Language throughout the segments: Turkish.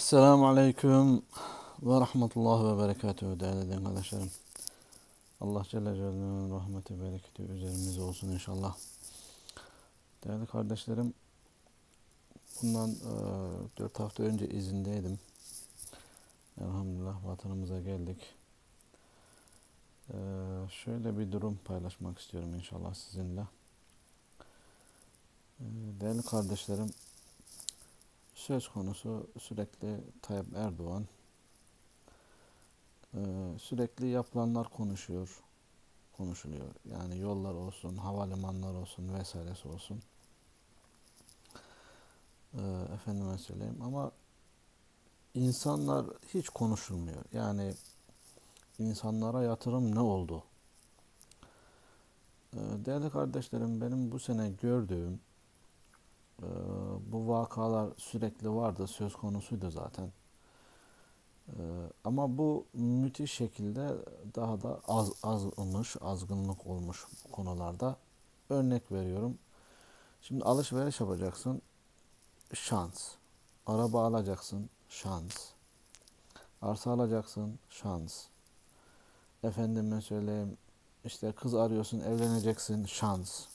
Esselamu Aleyküm ve Rahmetullah ve Berekatuhu değerli arkadaşlarım. Allah Celle Celaluhu'nun rahmeti bereketi üzerimize olsun inşallah. Değerli kardeşlerim, bundan e, 4 hafta önce izindeydim. Elhamdülillah vatanımıza geldik. E, şöyle bir durum paylaşmak istiyorum inşallah sizinle. E, değerli kardeşlerim, söz konusu sürekli Tayyip Erdoğan. Ee, sürekli yapılanlar konuşuyor, konuşuluyor. Yani yollar olsun, havalimanlar olsun vesairesi olsun. Ee, efendime söyleyeyim ama insanlar hiç konuşulmuyor. Yani insanlara yatırım ne oldu? Ee, değerli kardeşlerim benim bu sene gördüğüm ee, bu vakalar sürekli vardı, söz konusuydu zaten. Ee, ama bu müthiş şekilde daha da az azmış, azgınlık olmuş bu konularda. Örnek veriyorum. Şimdi alışveriş yapacaksın, şans. Araba alacaksın, şans. Arsa alacaksın, şans. Efendime söyleyeyim, işte kız arıyorsun, evleneceksin, şans.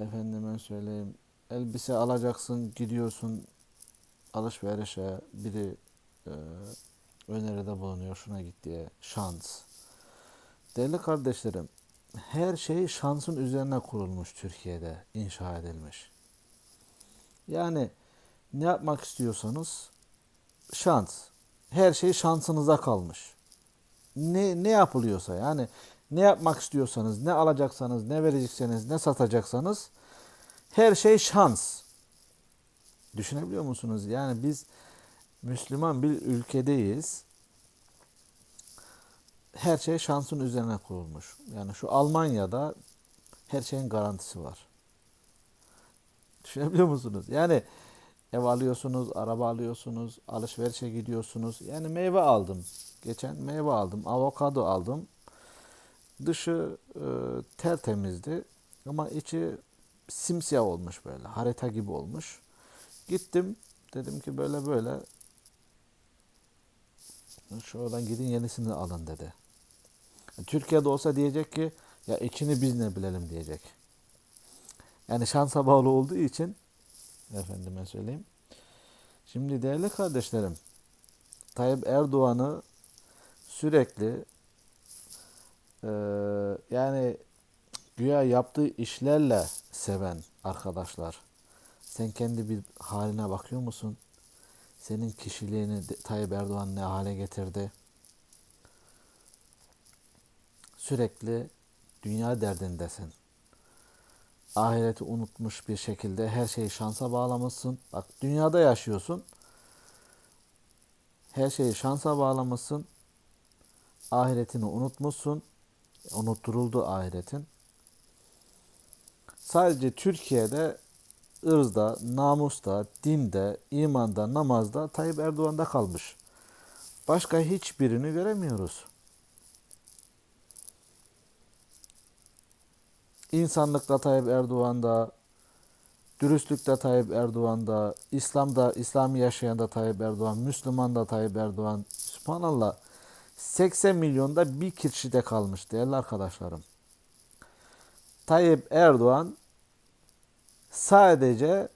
Efendime söyleyeyim, elbise alacaksın, gidiyorsun alışverişe, biri e, öneride bulunuyor, şuna git diye, şans. Değerli kardeşlerim, her şey şansın üzerine kurulmuş Türkiye'de, inşa edilmiş. Yani ne yapmak istiyorsanız şans. Her şey şansınıza kalmış. Ne, ne yapılıyorsa yani ne yapmak istiyorsanız, ne alacaksanız, ne verecekseniz, ne satacaksanız her şey şans. Düşünebiliyor musunuz? Yani biz Müslüman bir ülkedeyiz. Her şey şansın üzerine kurulmuş. Yani şu Almanya'da her şeyin garantisi var. Düşünebiliyor musunuz? Yani ev alıyorsunuz, araba alıyorsunuz, alışverişe gidiyorsunuz. Yani meyve aldım. Geçen meyve aldım, avokado aldım. Dışı e, tertemizdi ama içi simsiyah olmuş böyle. Harita gibi olmuş. Gittim. Dedim ki böyle böyle. Şuradan gidin yenisini alın dedi. Türkiye'de olsa diyecek ki ya içini biz ne bilelim diyecek. Yani şansa bağlı olduğu için efendime söyleyeyim. Şimdi değerli kardeşlerim Tayyip Erdoğan'ı sürekli e, yani güya yaptığı işlerle seven arkadaşlar. Sen kendi bir haline bakıyor musun? Senin kişiliğini Tayyip Erdoğan ne hale getirdi? Sürekli dünya derdindesin. Ahireti unutmuş bir şekilde her şeyi şansa bağlamışsın. Bak dünyada yaşıyorsun. Her şeyi şansa bağlamışsın. Ahiretini unutmuşsun. Unutturuldu ahiretin. Sadece Türkiye'de ırzda, namusta, dinde, imanda, namazda Tayyip Erdoğan'da kalmış. Başka hiçbirini göremiyoruz. İnsanlıkta Tayyip Erdoğan'da, dürüstlükte Tayyip Erdoğan'da, İslam'da, İslami yaşayan da Tayyip Erdoğan, Müslüman da Tayyip Erdoğan. Subhanallah. 80 milyonda bir kişide kalmış değerli arkadaşlarım. Tayyip Erdoğan sadece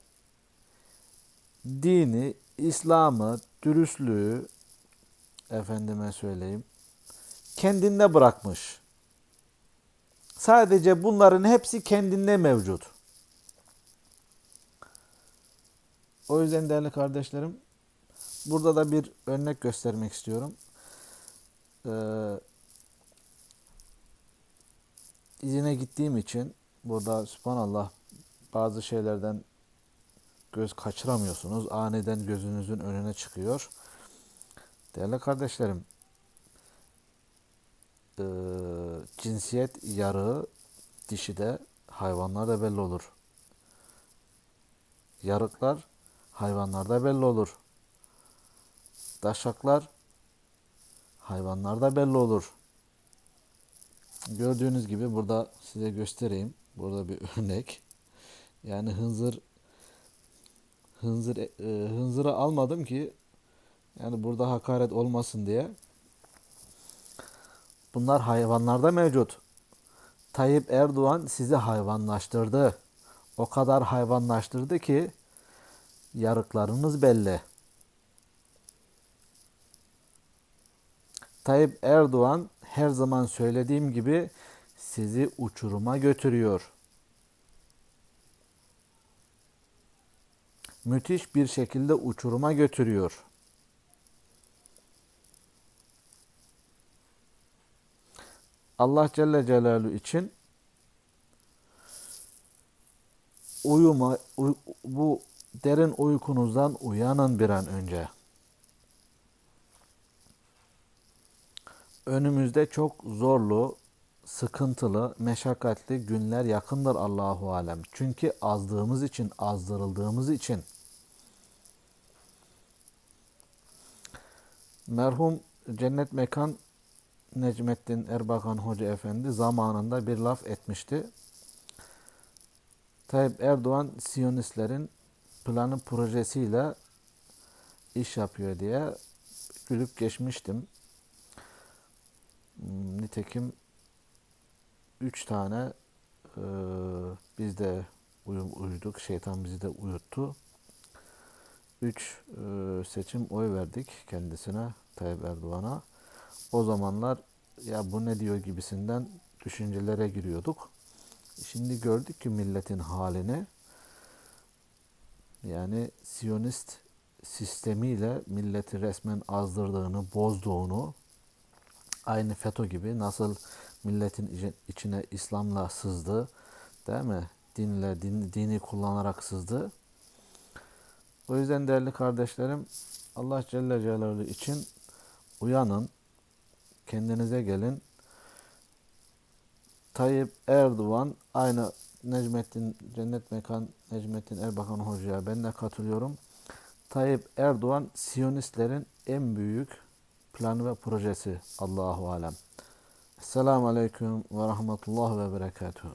dini, İslam'ı, dürüstlüğü efendime söyleyeyim kendinde bırakmış. Sadece bunların hepsi kendinde mevcut. O yüzden değerli kardeşlerim burada da bir örnek göstermek istiyorum. Ee, izine gittiğim için burada subhanallah bazı şeylerden göz kaçıramıyorsunuz. Aniden gözünüzün önüne çıkıyor. Değerli kardeşlerim, e, cinsiyet yarığı dişi de hayvanlarda belli olur. Yarıklar hayvanlarda belli olur. Daşaklar hayvanlarda belli olur. Gördüğünüz gibi burada size göstereyim. Burada bir örnek. Yani hınzır hınzır e, hınzırı almadım ki Yani burada hakaret olmasın diye. Bunlar hayvanlarda mevcut. Tayyip Erdoğan sizi hayvanlaştırdı. O kadar hayvanlaştırdı ki yarıklarınız belli. Tayyip Erdoğan her zaman söylediğim gibi sizi uçuruma götürüyor. Müthiş bir şekilde uçuruma götürüyor. Allah Celle Celaluhu için uyuma uy- bu derin uykunuzdan uyanın bir an önce. Önümüzde çok zorlu, sıkıntılı, meşakkatli günler yakındır Allahu alem. Çünkü azdığımız için, azdırıldığımız için. Merhum Cennet Mekan Necmettin Erbakan Hoca Efendi zamanında bir laf etmişti. Tayyip Erdoğan Siyonistlerin planı projesiyle iş yapıyor diye gülüp geçmiştim. Nitekim üç tane e, biz de uyu- uyuduk. Şeytan bizi de uyuttu. Üç e, seçim oy verdik kendisine Tayyip Erdoğan'a. O zamanlar ya bu ne diyor gibisinden düşüncelere giriyorduk. Şimdi gördük ki milletin halini yani Siyonist sistemiyle milleti resmen azdırdığını, bozduğunu aynı FETÖ gibi nasıl milletin içi- içine İslam'la sızdı değil mi? Dinle, din, dini kullanarak sızdı. O yüzden değerli kardeşlerim Allah Celle Celaluhu için uyanın, kendinize gelin. Tayyip Erdoğan aynı Necmettin Cennet Mekan Necmettin Erbakan Hoca'ya ben de katılıyorum. Tayyip Erdoğan Siyonistlerin en büyük planı ve projesi Allahu alem. Esselamu Aleyküm ve Rahmetullah ve Berekatuhu.